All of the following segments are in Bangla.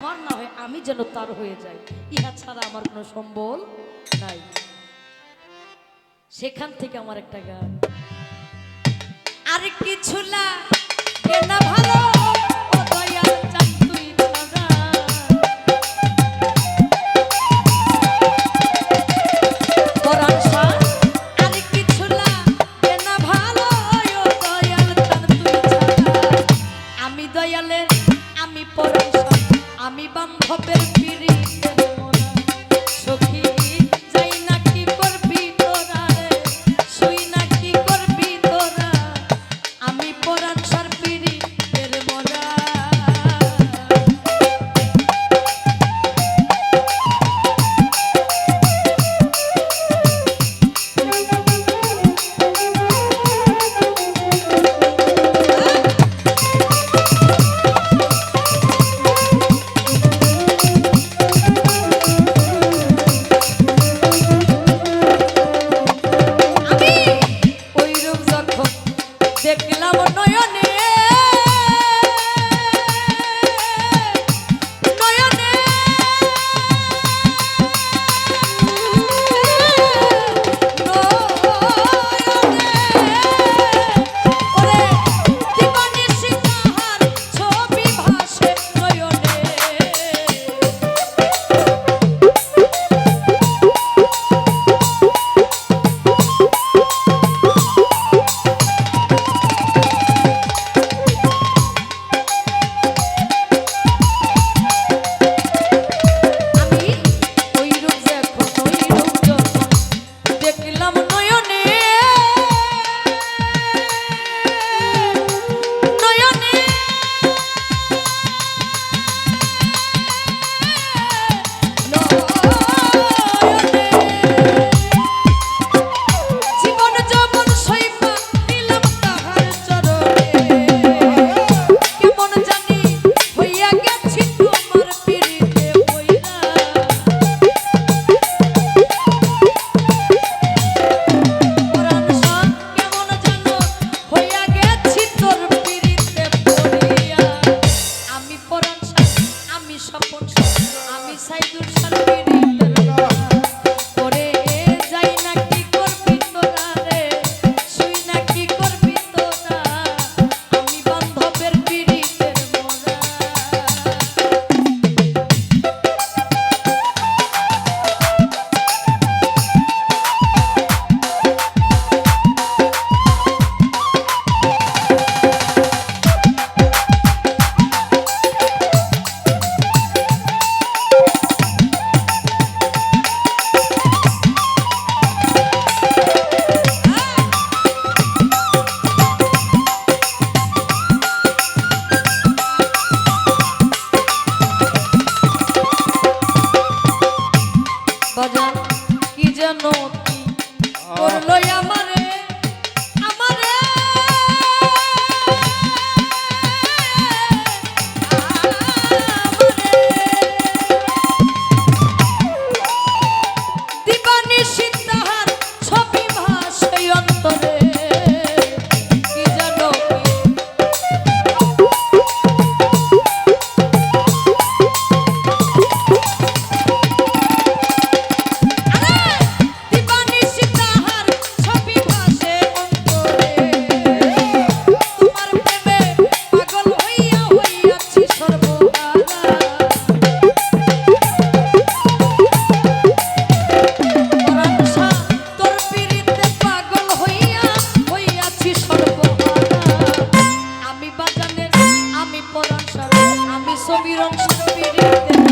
আমার না হয় আমি যেন তার হয়ে যাই, ইহা ছাড়া আমার কোনো সম্বল নাই। সেখান থেকে আমার একটা গান। আর কিছু না ভালো সমীরং সমীর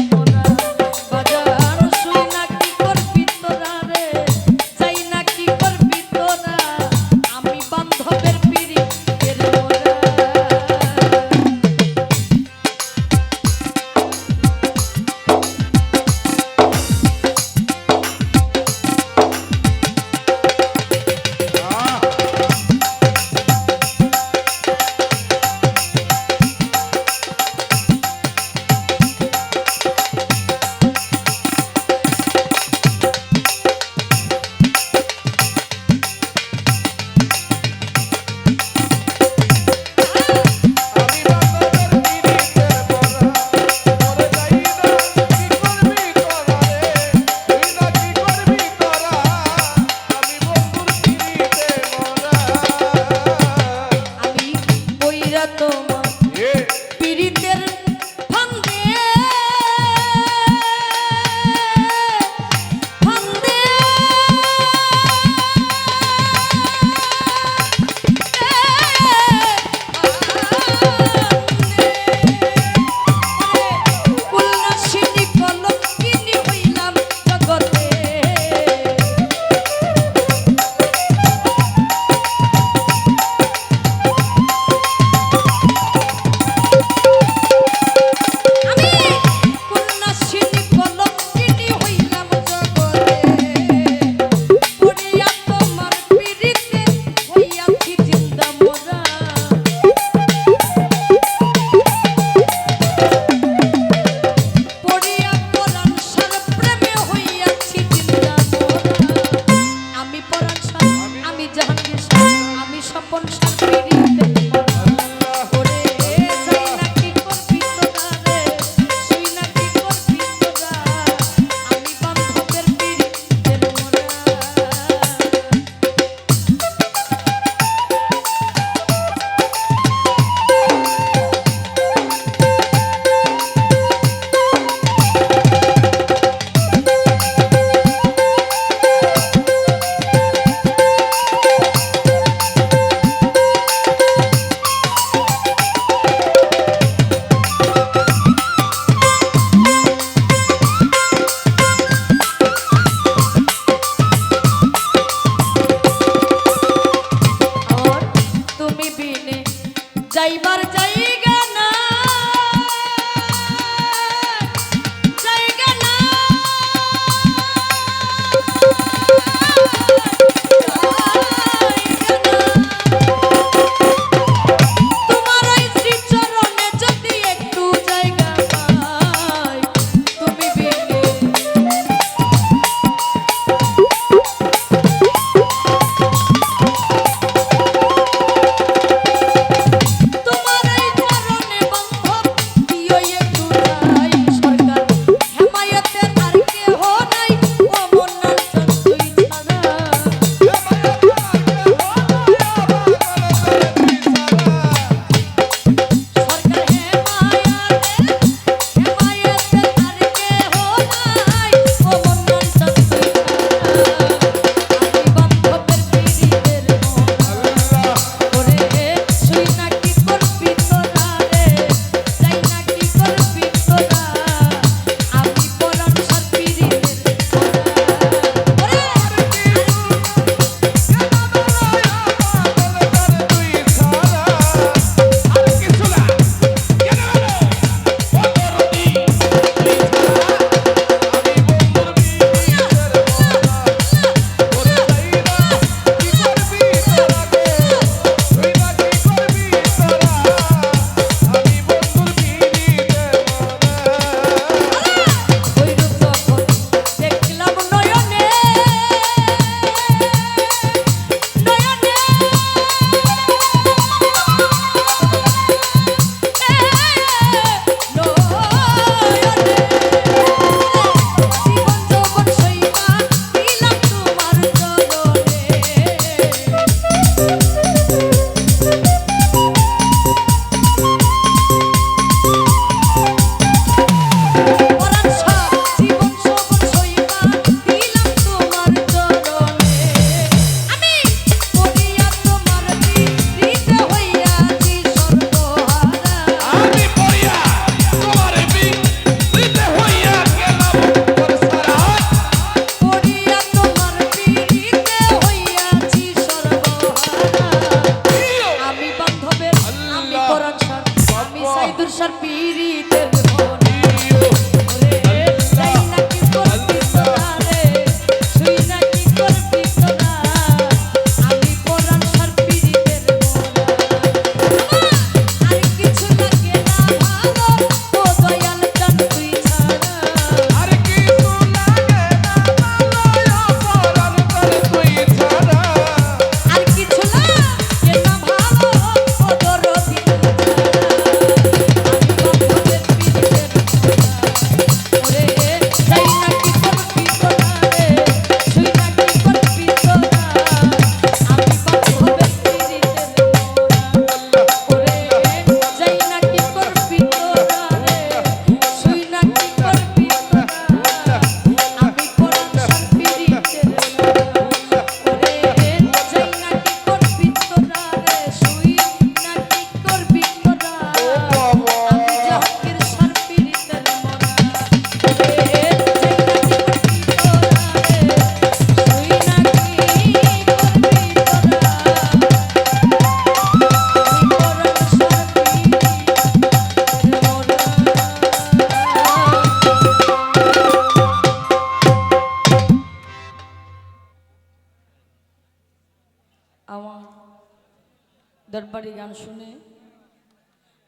দরবারি গান শুনে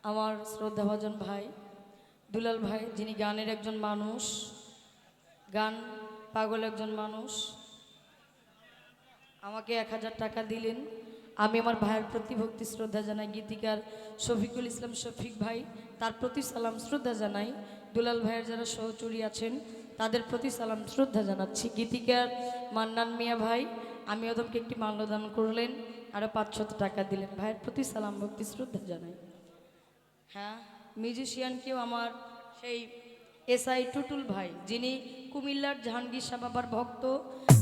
আমার শ্রদ্ধাভাজন ভাই, দুলাল ভাই, যিনি গানের একজন মানুষ, গান পাগল একজন মানুষ, আমাকে এক হাজার টাকা দিলেন। আমি আমার ভাইয়ের প্রতি ভক্তি শ্রদ্ধা জানাই। গীতিকার শফিকুল ইসলাম শফিক ভাই, তার প্রতি সালাম শ্রদ্ধা জানাই। দুলাল ভাইয়ের যারা সহচরী আছেন, তাদের প্রতি সালাম শ্রদ্ধা জানাচ্ছি। গীতিকার মান্নান মিয়া ভাই আমি ওদমকে একটি মাল্যদান করলেন আরও পাঁচশত টাকা দিলেন। ভাইয়ের প্রতি সালাম, ভক্তি, শ্রদ্ধা জানাই। হ্যাঁ মিউজিশিয়ানকেও আমার সেই এসআই টুটুল ভাই, যিনি কুমিল্লার জাহাঙ্গীর শাহ বাবার ভক্ত,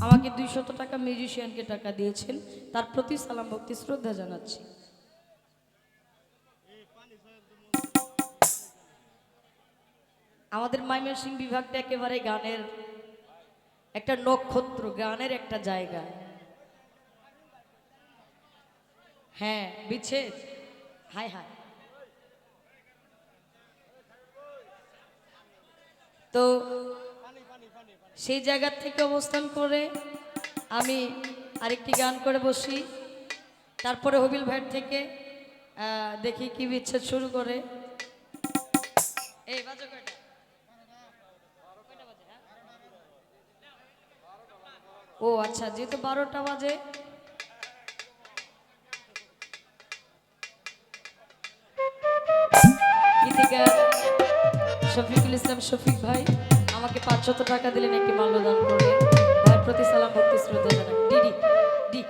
আমাকে দুইশত টাকা মিউজিশিয়ানকে টাকা দিয়েছেন। তার প্রতি সালাম, ভক্তি, শ্রদ্ধা জানাচ্ছি। আমাদের মাইমের সিং বিভাগটা একেবারে গানের একটা নক্ষত্র, গানের একটা জায়গা। হ্যাঁ বিচ্ছেদ। হায় হায়। তো সেই জায়গা থেকে অবস্থান করে আমি আরেকটি গান করে বসি। তারপরে হবিল ভাইয়ের থেকে দেখি কি বিচ্ছেদ শুরু করে? ও আচ্ছা যেহেতু বারোটা বাজে শফিকুল ইসলাম, শফিক ভাই, আমাকে পাঁচশত টাকা দিলেন একটি মাল্যদান করলেন। ভাইয়ের প্রতি সালাম ভক্তি, শ্রদ্ধা জানাই। ডিডি